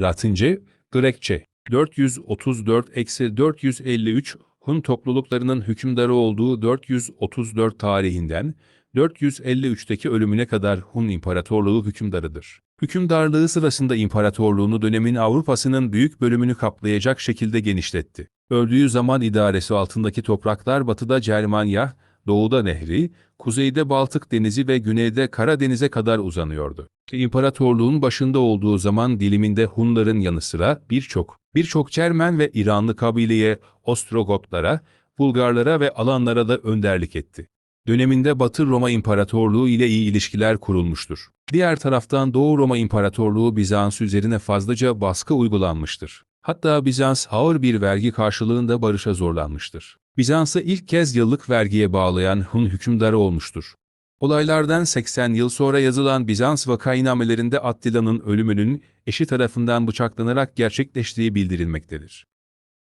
Latince, Grekçe 434-453 Hun topluluklarının hükümdarı olduğu 434 tarihinden 453'teki ölümüne kadar Hun İmparatorluğu hükümdarıdır. Hükümdarlığı sırasında imparatorluğunu dönemin Avrupa'sının büyük bölümünü kaplayacak şekilde genişletti. Öldüğü zaman idaresi altındaki topraklar batıda Cermanya, doğuda Nehri, kuzeyde Baltık Denizi ve güneyde Karadeniz'e kadar uzanıyordu. İmparatorluğun başında olduğu zaman diliminde Hunların yanı sıra birçok, birçok Çermen ve İranlı kabileye, Ostrogotlara, Bulgarlara ve Alanlara da önderlik etti. Döneminde Batı Roma İmparatorluğu ile iyi ilişkiler kurulmuştur. Diğer taraftan Doğu Roma İmparatorluğu Bizans üzerine fazlaca baskı uygulanmıştır. Hatta Bizans ağır bir vergi karşılığında barışa zorlanmıştır. Bizans'ı ilk kez yıllık vergiye bağlayan Hun hükümdarı olmuştur. Olaylardan 80 yıl sonra yazılan Bizans vakainamelerinde Attila'nın ölümünün eşi tarafından bıçaklanarak gerçekleştiği bildirilmektedir.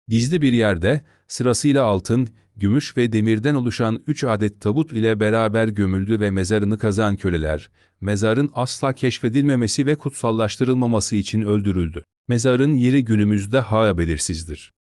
Gizli bir yerde sırasıyla altın, gümüş ve demirden oluşan üç adet tabut ile beraber gömüldü ve mezarını kazan köleler, mezarın asla keşfedilmemesi ve kutsallaştırılmaması için öldürüldü. Mezarın yeri günümüzde hala belirsizdir.